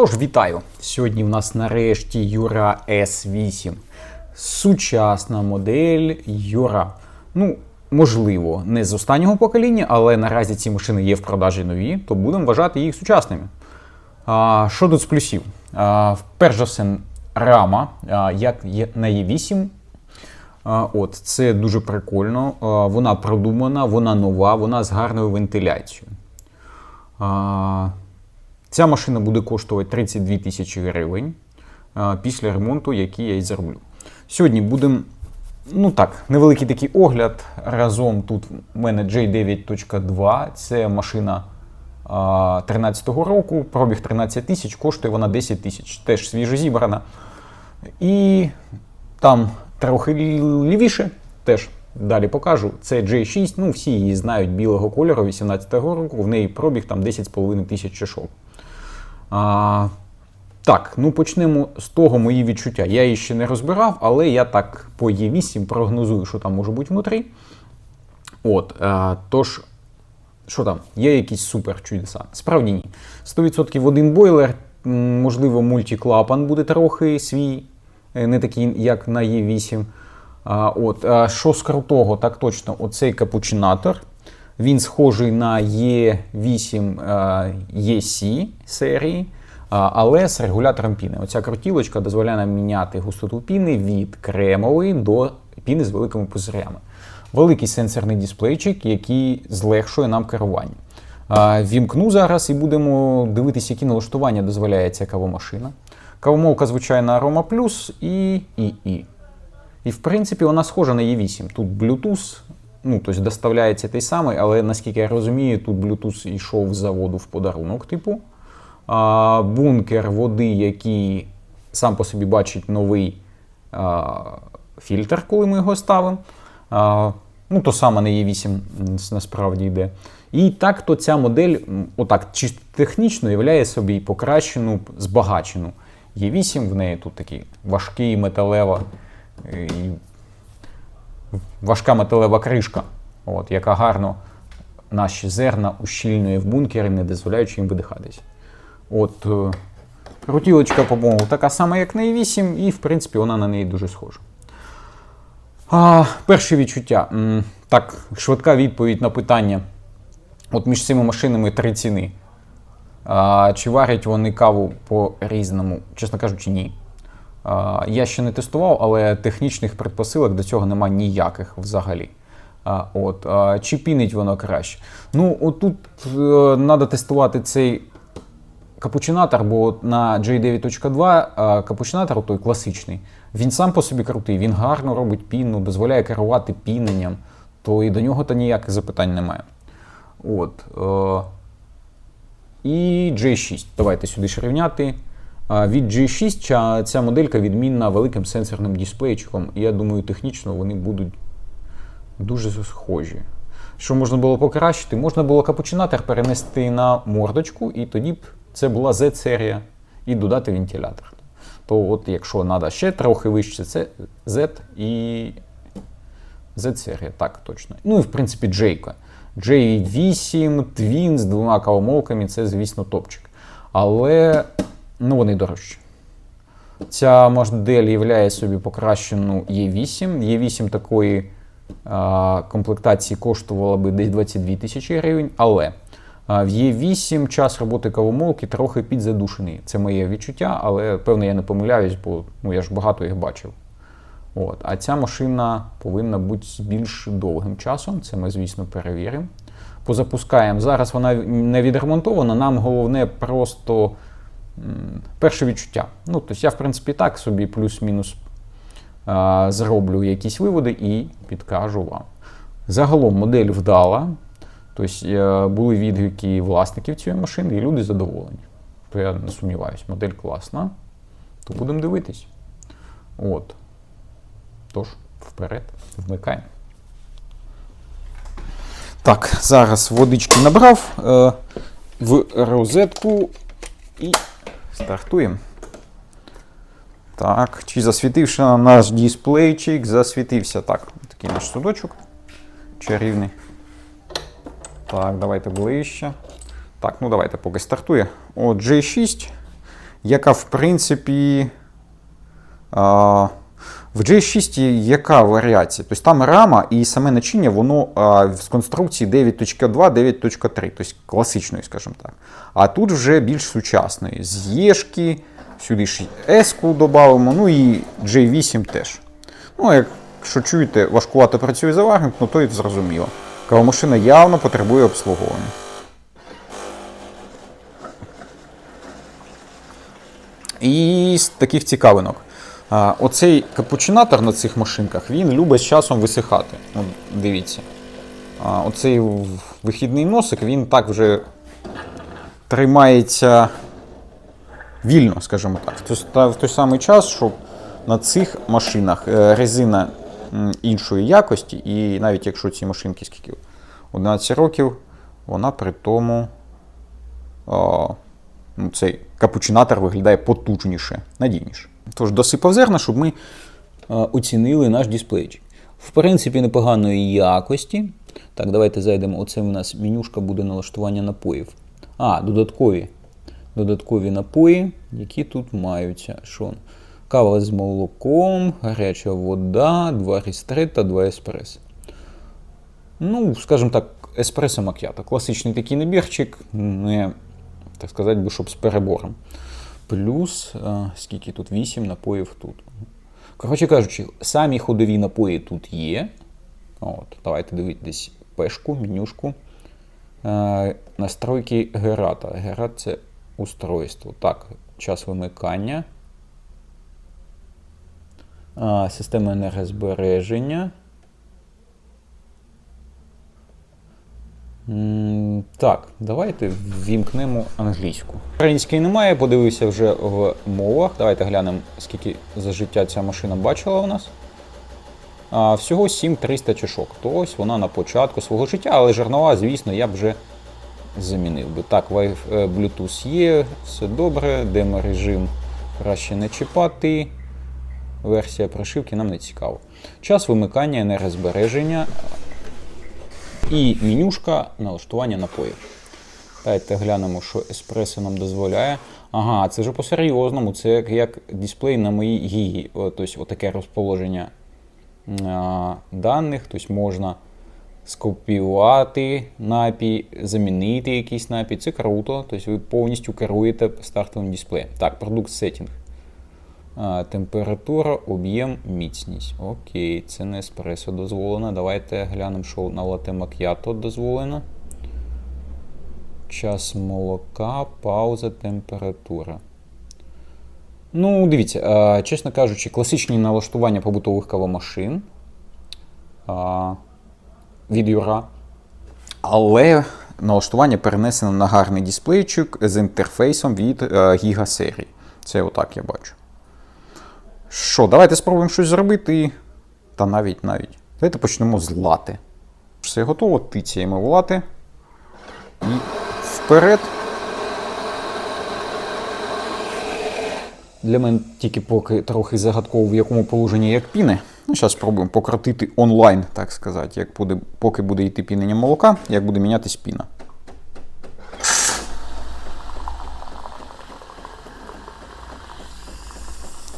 Тож, вітаю! Сьогодні в нас нарешті Юра S8. Сучасна модель Юра. Ну, можливо, не з останнього покоління, але наразі ці машини є в продажі нові, то будемо вважати їх сучасними. А, що тут з плюсів? А, перш за все, рама, а, як є на Е8. А, От, це дуже прикольно. Вона продумана, вона нова, вона з гарною вентиляцією. Ця машина буде коштувати 32 тисячі гривень після ремонту, який я і зроблю. Сьогодні будемо, ну так, невеликий такий огляд. Разом тут у мене J9.2. Це машина 13-го року, пробіг 13 тисяч, коштує вона 10 тисяч. Теж свіжо зібрана. І там трохи лівіше, теж далі покажу. Це J6, ну всі її знають білого кольору 18-го року, в неї пробіг там 10,5 тисяч чашок. А, так, ну почнемо з того мої відчуття. Я її ще не розбирав, але я так по Е8 прогнозую, що там може бути внутрі. От, а, тож, що там, є якісь супер чудеса? Справді ні. 100% один бойлер, можливо, мультиклапан буде трохи свій, е, не такий, як на Е8. А, от, а, що з крутого, так точно, оцей капучинатор. Він схожий на Е8 е, EC серії, але з регулятором піни. Оця крутілочка дозволяє нам міняти густоту піни від кремової до піни з великими пузирями. Великий сенсорний дисплейчик, який злегшує нам керування. Вімкну зараз і будемо дивитися, які налаштування дозволяє ця кавомашина. Кавомолка, звичайно, Aroma Plus і і. І в принципі вона схожа на E8. Тут Bluetooth, ну, тобто доставляється той самий, але наскільки я розумію, тут Bluetooth йшов з заводу в подарунок, типу. А, бункер води, який сам по собі бачить новий а, фільтр, коли ми його ставимо. А, ну, то саме на E8 насправді йде. І так, то ця модель, отак, чисто технічно, являє собі покращену, збагачену. Є8, в неї тут такий важкий металева е, важка металева кришка, от, яка гарно наші зерна ущільнює в бункері, не дозволяючи їм видихатись. От, е, крутілочка, по-моєму, така сама, як на i8, і в принципі вона на неї дуже схожа. А, перші відчуття. Так, швидка відповідь на питання. От між цими машинами три ціни. А, чи варять вони каву по-різному? Чесно кажучи, ні. Я ще не тестував, але технічних предпосилок до цього немає ніяких взагалі. От, чи пінить воно краще? Ну, отут треба тестувати цей капучинатор, бо на J9.2 капучинатор, той класичний, він сам по собі крутий, він гарно робить піну, дозволяє керувати піненням, то і до нього то ніяких запитань немає. От, е, і J6. Давайте сюди ж рівняти. Від G6 ця, моделька відмінна великим сенсорним дисплейчиком. І я думаю, технічно вони будуть дуже схожі. Що можна було покращити? Можна було капучинатор перенести на мордочку, і тоді б це була Z-серія, і додати вентилятор. То, от, якщо треба ще трохи вище, це Z і Z-серія, так точно. Ну і в принципі J-ка. J8 Twin з двома кавомолками це, звісно, топчик. Але ну, вони дорожчі. Ця модель являє собі покращену E8. E8 такої а, комплектації коштувала би десь 22 тисячі гривень, але в E8 час роботи кавомолки трохи підзадушений. Це моє відчуття, але певно я не помиляюсь, бо ну, я ж багато їх бачив. От. А ця машина повинна бути з більш довгим часом. Це ми, звісно, перевіримо. Позапускаємо. Зараз вона не відремонтована. Нам головне просто перше відчуття. Ну, тобто я, в принципі, так собі плюс-мінус зроблю якісь виводи і підкажу вам. Загалом модель вдала. Тобто е, були відгуки власників цієї машини, і люди задоволені. То я не сумніваюся, модель класна. То будемо дивитись. От. Тож, вперед, вмикаємо. Так, зараз водички набрав е, в розетку і стартуємо. Так, чи засвітився наш дисплейчик? Засвітився. Так, такий наш судочок чарівний. Так, давайте ближче. Так, ну давайте поки стартує. О, J6. яка в принципі. А, в J6 яка варіація? Тобто там рама і саме начиння, воно з конструкції 9.2, 9.3, тобто класичної, скажімо так. А тут вже більш сучасної. З Єшки, сюди ж S-ку додамо, ну і J8 теж. Ну, якщо чуєте, важкувато працює заварник, ну то і зрозуміло. Кавомашина явно потребує обслуговування. І з таких цікавинок. Оцей капучинатор на цих машинках він любить з часом висихати. От, дивіться. Оцей вихідний носик він так вже тримається вільно, скажімо так. В той, самий час, що на цих машинах е, резина іншої якості, і навіть якщо ці машинки скільки 11 років, вона при тому. ну, цей капучинатор виглядає потужніше, надійніше. Тож досипав зерна, щоб ми а, оцінили наш дисплейчик. В принципі, непоганої якості. Так, давайте зайдемо. Оце у нас менюшка буде налаштування напоїв. А, додаткові. Додаткові напої, які тут маються. Що? Кава з молоком, гаряча вода, два рістретта, два еспресо. Ну, скажімо так, еспресо мак'ято. Класичний такий набірчик, не, так сказати, щоб з перебором. Плюс, скільки тут? 8 напоїв тут. Коротше кажучи, самі ходові напої тут є. От, давайте дивитись пешку, менюшку. Е, настройки Герата. Герат це устройство. Так, час вимикання. Система енергозбереження. Так, давайте ввімкнемо англійську. Української немає, подивився вже в мовах. Давайте глянемо, скільки за життя ця машина бачила у нас. А, всього 7300 чашок. То ось вона на початку свого життя, але жернова, звісно, я б вже замінив би. Так, е, Bluetooth є, все добре, демо-режим краще не чіпати. Версія прошивки нам не цікаво. Час вимикання, енергозбереження і менюшка налаштування напоїв. Давайте глянемо, що еспресо нам дозволяє. Ага, це вже по-серйозному. Це як, як дисплей на моїй гігі. Тобто отаке розположення а, даних. Тобто можна скопіювати напій, замінити якийсь напій. Це круто. Тобто ви повністю керуєте стартовим дисплеєм. Так, продукт сеттінг. А, температура, об'єм, міцність. Окей, це не еспресо дозволено. Давайте глянемо, що на лате мак'ято дозволено. Час молока, пауза, температура. Ну, дивіться, чесно кажучи, класичні налаштування побутових кавомашин від Юра. Але налаштування перенесено на гарний дисплейчик з інтерфейсом від е, Giga серії. Це отак я бачу. Що, давайте спробуємо щось зробити. Та навіть навіть. Давайте почнемо з лати. Все готово, тицяємо в лати. І вперед. Для мене тільки поки трохи загадково, в якому положенні як піни. Ну, зараз спробуємо покрутити онлайн, так сказати, як буде, поки буде йти пінення молока, як буде мінятись піна.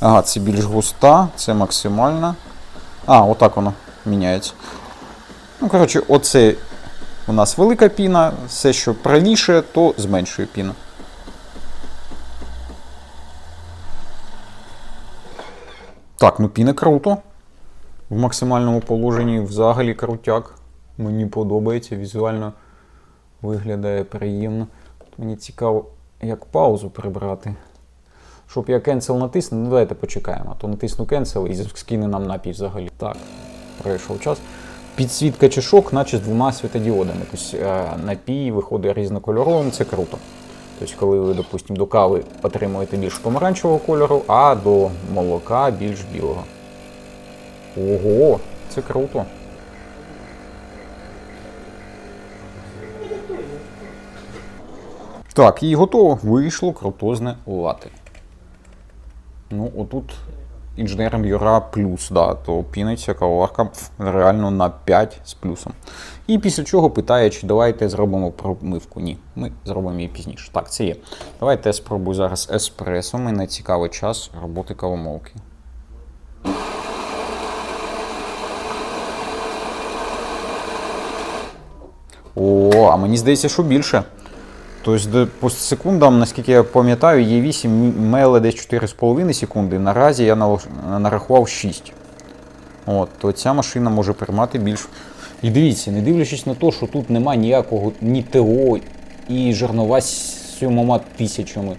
Ага, це більш густа, це максимальна. А, отак воно міняється. Ну, коротше, оце у нас велика піна, все, що правіше, то зменшує піну. Так, ну піна круто. В максимальному положенні взагалі крутяк. Мені подобається, візуально виглядає приємно. Мені цікаво, як паузу прибрати. Щоб я cancel натисну, ну давайте почекаємо. То натисну cancel і скине нам напій взагалі. Так, пройшов час. Підсвітка чашок, наче з двома світодіодами. Тобто е, напій виходить різнокольоровим, це круто. Тобто, коли ви, допустимо, до кави отримуєте більш помаранчевого кольору, а до молока більш білого. Ого, це круто. Так, і готово. Вийшло крутозне лати. Ну, отут інженером Юра плюс, да, то піниться кавоварка реально на 5 з плюсом. І після чого питає, чи давайте зробимо промивку. Ні, ми зробимо її пізніше. Так, це є. Давайте я спробую зараз еспресо. Мене цікавий час роботи кавомолки. О, а мені здається, що більше. Тобто по секундам, наскільки я пам'ятаю, є 8 меле десь 4,5 секунди. Наразі я нарахував 6. От, то ця машина може приймати більш. І дивіться, не дивлячись на те, що тут нема ніякого ні ТО і жернова з сьомома тисячами.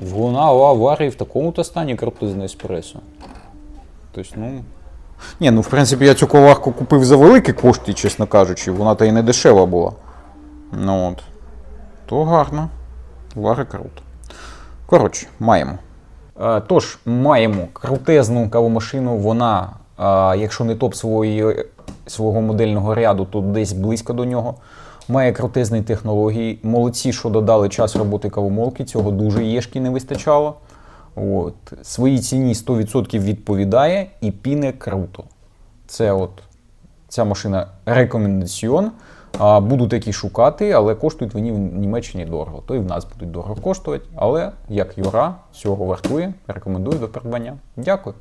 Вона аварії в такому-то стані крутизне еспресо. Тобто, ну, Ні, ну в принципі я цю коварку купив за великі кошти, чесно кажучи, вона та й не дешева була. Ну от. То гарно. Вари круто. Коротше, маємо. Е, Тож, маємо крутезну кавомашину. Вона, е, якщо не топ свої, свого модельного ряду, то десь близько до нього. Має крутезні технології. Молодці, що додали час роботи кавомолки. Цього дуже єшки не вистачало. От. Своїй ціні 100% відповідає і піне круто. Це от ця машина рекомендаціон. А, буду такі шукати, але коштують вони в Німеччині дорого. То і в нас будуть дорого коштувати. Але як Юра цього вартує, рекомендую до придбання. Дякую.